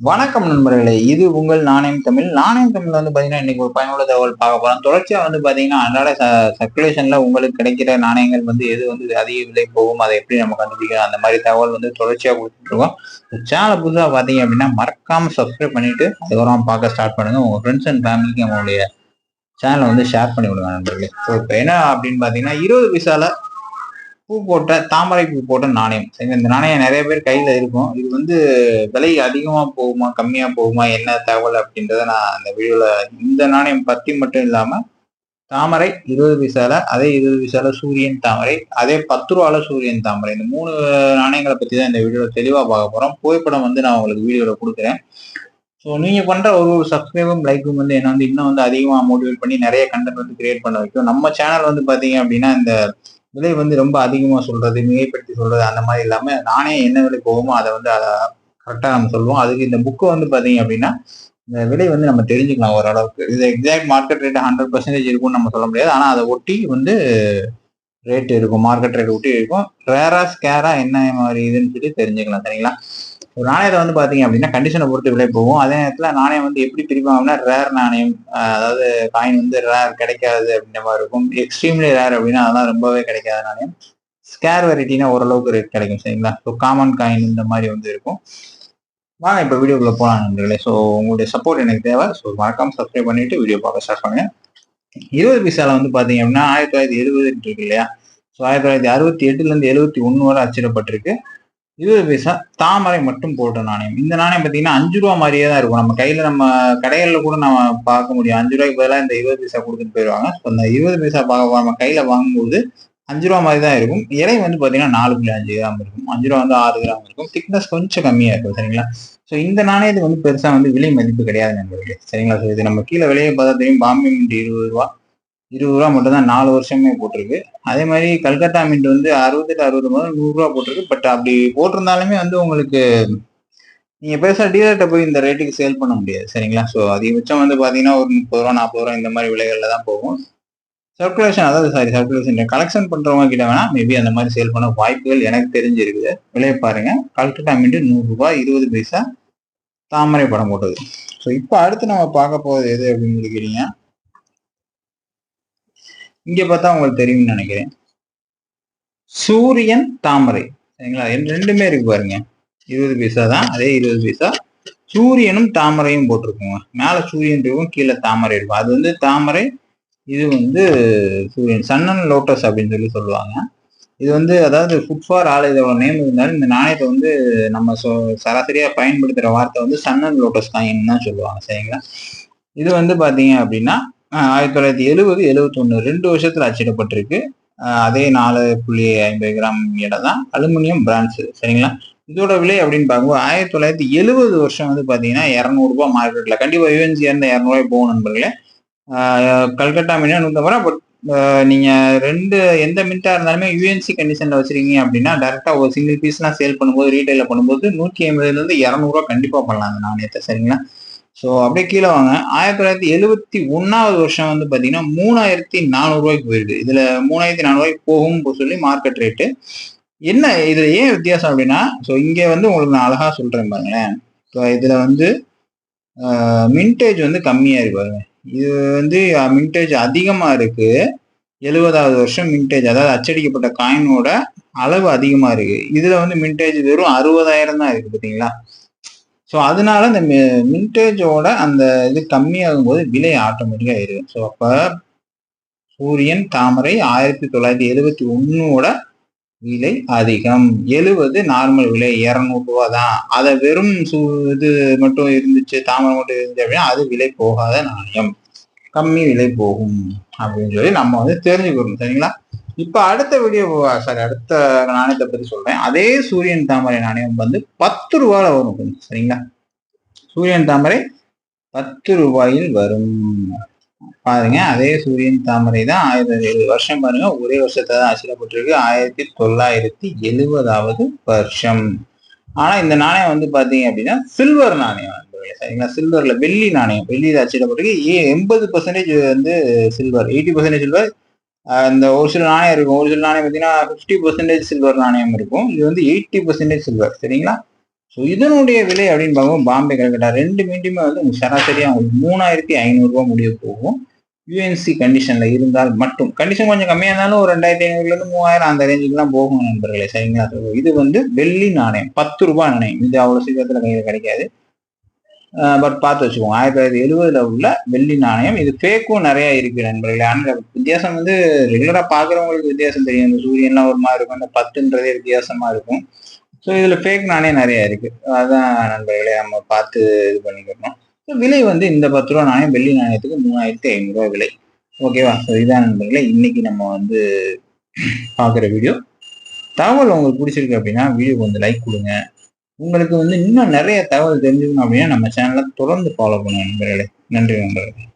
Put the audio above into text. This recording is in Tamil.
வணக்கம் நண்பர்களே இது உங்கள் நாணயம் தமிழ். நாணயம் தமிழ் வந்து பாத்தீங்கன்னா இன்னைக்கு ஒரு பயனுள்ள தகவல் பார்க்க போறோம். தொடர்ச்சியா வந்து பாத்தீங்கன்னா அன்றாட சர்க்குலேஷன்ல உங்களுக்கு கிடைக்கிற நாணயங்கள் வந்து எது வந்து அதிக விலை போகும் அதை எப்படி நம்ம கண்டுபிடிக்கணும் அந்த மாதிரி தகவல் வந்து தொடர்ச்சியா கொடுத்துட்டு இருக்கோம் சேனல் புதுசா பாத்தீங்க அப்படின்னா மறக்காம சப்ஸ்கிரைப் பண்ணிட்டு அதுக்கப்புறம் பார்க்க ஸ்டார்ட் பண்ணுங்க. உங்க ஃப்ரெண்ட்ஸ் அண்ட் ஃபேமிலிக்கு அவங்களுடைய சேனலை வந்து ஷேர் பண்ணி விடுங்க நண்பர்களே. ஸோ இப்போ என்ன அப்படின்னு பாத்தீங்கன்னா இருபது பைசால பூ போட்ட தாமரை பூ போட்ட நாணயம். சரிங்க இந்த நாணயம் நிறைய பேர் கையில இருக்கும். இது வந்து விலை அதிகமா போகுமா கம்மியா போகுமா என்ன தகவல் அப்படின்றத நான் அந்த வீடியோல இந்த நாணயம் பத்தி மட்டும் இல்லாம தாமரை இருபது பைசால அதே இருபது பைசால சூரியன் தாமரை அதே பத்து ரூபால சூரியன் தாமரை. இந்த மூணு நாணயங்களை பத்தி தான் இந்த வீடியோல தெளிவா பார்க்க போறோம். புகைப்படம் வந்து நான் உங்களுக்கு வீடியோல கொடுக்குறேன். ஸோ நீங்க பண்ற ஒரு ஒரு சப்ஸ்கிரைபும் லைக்கும் வந்து என்ன வந்து இன்னும் வந்து அதிகமா மோட்டிவேட் பண்ணி நிறைய கண்டென்ட் வந்து கிரியேட் பண்ண வைக்கும். நம்ம சேனல் வந்து பாத்தீங்க அப்படின்னா இந்த விலை வந்து ரொம்ப அதிகமா சொல்றது மிகைப்படுத்தி சொல்றது அந்த மாதிரி இல்லாம நானே என்ன விலை போகுமோ அதை வந்து அதை கரெக்டா நம்ம சொல்லுவோம். அதுக்கு இந்த புக்கு வந்து பாத்தீங்க அப்படின்னா இந்த விலை வந்து நம்ம தெரிஞ்சுக்கலாம் ஓரளவுக்கு. இது exact market rate hundred percentage இருக்கும்னு நம்ம சொல்ல முடியாது. ஆனா அதை ஒட்டி வந்து ரேட் இருக்கும் மார்க்கெட் ரேட் ஒட்டி இருக்கும். ரேரா ஸ்கேரா என்ன மாதிரி இதுன்னு சொல்லி தெரிஞ்சுக்கலாம் சரிங்களா? ஒரு நாணயத்தை வந்து பாத்தீங்க அப்படின்னா கண்டிஷனை பொறுத்து விலை போகும். அதே நேரத்துல நாணயம் வந்து எப்படி பிரிப்பாங்கன்னா ரேர் நாணயம் அதாவது காயின் வந்து ரேர் கிடைக்காது அப்படின்ற மாதிரி இருக்கும். எக்ஸ்ட்ரீம்லி ரேர் அப்படின்னா அதெல்லாம் ரொம்பவே கிடைக்காத நாணயம். ஸ்கேர் வெரைட்டினா ஓரளவுக்கு ரேட் கிடைக்கும் சரிங்களா? ஸோ காமன் காயின் இந்த மாதிரி வந்து இருக்கும். வாங்க இப்போ வீடியோக்குள்ள போகலாம் நண்பர்களே. ஸோ உங்களுடைய சப்போர்ட் எனக்கு தேவை. ஸோ மறக்காம சப்ஸ்கிரைப் பண்ணிட்டு வீடியோ பார்க்க ஸ்டார்ட் பண்ணுங்க. இருபது பைசால வந்து பாத்தீங்க அப்படின்னா ஆயிரத்தி தொள்ளாயிரத்தி எழுபது இருக்கு இல்லையா? ஸோ ஆயிரத்தி தொள்ளாயிரத்தி அறுபத்தி எட்டுல இருந்து எழுபத்தி ஒன்று வரை அச்சிடப்பட்டிருக்கு. இருபது பைசா தாமரை மட்டும் போட்ட நாணயம். இந்த நாணயம் பார்த்தீங்கன்னா அஞ்சு ரூபா மாதிரியே தான் இருக்கும். நம்ம கையில நம்ம கடைகள்ல கூட நம்ம பார்க்க முடியும். அஞ்சு ரூபாய்க்கு பதிலாக இந்த இருபது பைசா கொடுத்துட்டு போயிடுவாங்க ஸோ அந்த இருபது பைசா பார்க்க நம்ம கையில வாங்கும்போது அஞ்சு ரூபா மாதிரி தான் இருக்கும். இலை வந்து பார்த்தீங்கன்னா நாலு புள்ளி அஞ்சு கிராம் இருக்கும். அஞ்சு ரூபா வந்து ஆறு கிராம் இருக்கும். திக்னஸ் கொஞ்சம் கம்மியா இருக்கும் சரிங்களா? ஸோ இந்த நாணயத்துக்கு வந்து பெருசா வந்து விலை மதிப்பு கிடையாது நண்பர்களே. சரிங்களா? ஸோ இது நம்ம கீழே விலையை பார்த்தா தெரியும். பாம்பே மின்ட் இருபது ரூபா. இருபது ரூபா மட்டும் தான் நாலு வருஷமே போட்டிருக்கு. அதே மாதிரி கல்கத்தா மின்ட் வந்து அறுபத்தெட்டு அறுபது முதல் நூறுரூவா போட்டிருக்கு. பட் அப்படி போட்டிருந்தாலுமே வந்து உங்களுக்கு நீங்கள் பெருசா டீலர்கிட்ட போய் இந்த ரேட்டுக்கு சேல் பண்ண முடியாது. சரிங்களா? ஸோ அதிகபட்சம் வந்து பார்த்தீங்கன்னா ஒரு முப்பது ரூபா நாற்பது ரூபா இந்த மாதிரி விலைகளில் தான் போகும். சர்க்குலேஷன் அதாவது சாரி சர்க்குலேஷன் கலெக்ஷன் பண்ணுறவங்க கிட்ட வேணா மேபி அந்த மாதிரி சேல் பண்ண வாய்ப்புகள் எனக்கு தெரிஞ்சிருக்குது. விலையை பாருங்கள் கல்கட்டா மின்ட் நூறுரூபா இருபது பைசா தாமரை படம் போட்டது. ஸோ இப்போ அடுத்து நம்ம பார்க்க போகிறது எது அப்படின்னு கேட்டீங்க இங்க பார்த்தா உங்களுக்கு தெரியும்னு நினைக்கிறேன். சூரியன் தாமரை. சரிங்களா? ரெண்டுமே இருக்கு பாருங்க. இருபது பைசா தான். அதே இருபது பைசா. சூரியனும் தாமரையும் போட்டிருக்கோங்க. மேல சூரியன் இருக்கும் கீழே தாமரை இருக்கும். அது வந்து தாமரை இது வந்து சூரியன். சன்னன் லோட்டஸ் அப்படின்னு சொல்லி சொல்லுவாங்க. இது வந்து அதாவது ஃபுட் ஃபார் ஆல் இதோட நேம் இருந்தாலும் இந்த நாணயத்தை வந்து நம்ம சொ சராசரியா பயன்படுத்துகிற வார்த்தை வந்து சன்னன் லோட்டஸ் காயின் தான் சொல்லுவாங்க. சரிங்களா? இது வந்து பார்த்தீங்க அப்படின்னா ஆயிரத்தி தொள்ளாயிரத்தி எழுபது எழுபத்தொன்று ரெண்டு வருஷத்தில் அச்சிடப்பட்டிருக்கு. அதே நாலு புள்ளி ஐம்பது கிராம் எடை தான். அலுமினியம் பிரான்ஸு சரிங்களா? இதோட விலை அப்படின்னு பார்க்கும்போது ஆயிரத்தி தொள்ளாயிரத்தி எழுபது வருஷம் வந்து பார்த்தீங்கன்னா இரநூறுபா மார்க்கெட்டில் கண்டிப்பாக யூஎன்சி இருந்த இரநூறுவாய் போகும் நண்பர்களே. கல்கட்டா மின்னா நூற்றம்பது பட் நீங்கள் ரெண்டு எந்த மின்ட்டாக இருந்தாலுமே யூஎன்சி கண்டிஷனில் வச்சுருக்கீங்க அப்படின்னா டேரெக்டாக ஒரு சிங்கிள் பீஸ்லாம் சேல் பண்ணும்போது ரீட்டைலில் பண்ணும்போது நூற்றி ஐம்பதுலேருந்து இரநூறுவா கண்டிப்பாக பண்ணலாம் அந்த நாணயத்தை. சரிங்களா? ஸோ அப்படியே கீழே வாங்க. ஆயிரத்தி தொள்ளாயிரத்தி எழுபத்தி ஒன்னாவது வருஷம் வந்து பார்த்தீங்கன்னா மூணாயிரத்தி நானூறுரூவாய்க்கு போயிருக்கு இதில் மூணாயிரத்தி நானூறுவாய்க்கு போகும் சொல்லி மார்க்கெட் ரேட்டு என்ன இதில் ஏன் வித்தியாசம் அப்படின்னா ஸோ இங்கே வந்து உங்களுக்கு நான் அழகாக சொல்கிறேன் பாருங்களேன். ஸோ இதில் வந்து மின்டேஜ் வந்து கம்மியாக இருக்கு பாருங்க. இது வந்து மின்டேஜ் அதிகமாக இருக்குது எழுபதாவது வருஷம் மின்டேஜ் அதாவது அச்சடிக்கப்பட்ட காயினோட அளவு அதிகமாக இருக்குது இதில் வந்து மின்டேஜ் வெறும் அறுபதாயிரம் தான் இருக்குது பார்த்தீங்களா? ஸோ அதனால இந்த மின்டேஜோட அந்த இது கம்மியாகும் போது விலை ஆட்டோமேட்டிக்காக இருக்கு ஸோ அப்போ சூரியன் தாமரை ஆயிரத்தி தொள்ளாயிரத்தி எழுபத்தி ஒன்னோட விலை அதிகம். எழுபது நார்மல் விலை இரநூறு ரூபா தான். அதை வெறும் சூ இது மட்டும் இருந்துச்சு தாமரை மட்டும் இருந்துச்சு அப்படின்னா அது விலை போகாத நாணயம். கம்மி விலை போகும் அப்படின்னு சொல்லி நம்ம வந்து தெரிஞ்சுக்கணும். சரிங்களா? இப்ப அடுத்த வீடியோ சாரி அடுத்த நாணயத்தை பத்தி சொல்றேன். அதே சூரியன் தாமரை நாணயம் வந்து பத்து ரூபாயில வரும் சரிங்களா? சூரியன் தாமரை பத்து ரூபாயில் வரும். பாருங்க அதே சூரியன் தாமரை தான் ஆயிரத்தி எழுபது வருஷம் பாருங்க. ஒரே வருஷத்தை தான் அச்சிடப்பட்டிருக்கு ஆயிரத்தி தொள்ளாயிரத்தி எழுபதாவது வருஷம். ஆனா இந்த நாணயம் வந்து பாத்தீங்க அப்படின்னா சில்வர் நாணயம் சரிங்களா? சில்வர்ல வெள்ளி நாணயம் வெள்ளியில் அச்சிடப்பட்டிருக்கு ஏ எண்பது பர்சன்டேஜ் வந்து சில்வர் எயிட்டி பர்சன்டேஜ் சில்வர் இந்த ஒரு சில நாணயம் இருக்கும். ஒரு சில நாணயம் பார்த்தீங்கன்னா ஃபிஃப்டி பர்சன்டேஜ் சில்வர் நாணயம் இருக்கும். இது வந்து எயிட்டி பர்சன்டேஜ் சில்வர் சரிங்களா? ஸோ இதனுடைய விலை அப்படின்னு பார்க்கும்போது பாம்பே கல்கட்டா ரெண்டு மீண்டுமே வந்து உங்களுக்கு சராசரியாக உங்களுக்கு மூணாயிரத்தி ஐநூறுரூவா முடிய போகும். யூஎன்சி கண்டிஷனில் இருந்தால் மட்டும். கண்டிஷன் கொஞ்சம் கம்மியாக இருந்தாலும் ஒரு ரெண்டாயிரத்தி ஐநூறுலேருந்து மூவாயிரம் அந்த ரேஞ்சுக்குலாம் போகும் நண்பர்களே. சரிங்களா? இது வந்து வெள்ளி நாணயம். பத்து ரூபாய் நாணயம். இது அவ்வளோ சீக்கிரத்தில் கையில் கிடைக்காது. பட் பார்த்து வச்சுக்கோங்க. ஆயிரத்தி தொள்ளாயிரத்தி எழுபதுல உள்ள வெள்ளி நாணயம். இது ஃபேக்கும் நிறைய இருக்கு நண்பர்களே. ஆனால் வித்தியாசம் வந்து ரெகுலராக பார்க்குறவங்களுக்கு வித்தியாசம் தெரியும். இந்த சூரியன்லாம் ஒரு மாதிரி இருக்கும். இந்த பத்துன்றதே வித்தியாசமா இருக்கும். ஸோ இதில் ஃபேக் நாணயம் நிறைய இருக்கு. அதான் நண்பர்களே நம்ம பார்த்து இது பண்ணிக்கிறோம். ஸோ விலை வந்து இந்த பத்து ரூபா நாணயம் வெள்ளி நாணயத்துக்கு மூணாயிரத்தி ஐநூறுரூவா விலை. ஓகேவா ஸோ இதான் நண்பர்களே இன்னைக்கு நம்ம வந்து பார்க்குற வீடியோ தகவல் உங்களுக்கு பிடிச்சிருக்கு அப்படின்னா வீடியோ கொஞ்சம் லைக் கொடுங்க. உங்களுக்கு வந்து இன்னும் நிறைய தகவல் தெரிஞ்சுக்கணும் அப்படின்னா நம்ம சேனலை தொடர்ந்து ஃபாலோ பண்ணுவோம் நண்பர்களே. நன்றி நண்பர்களே.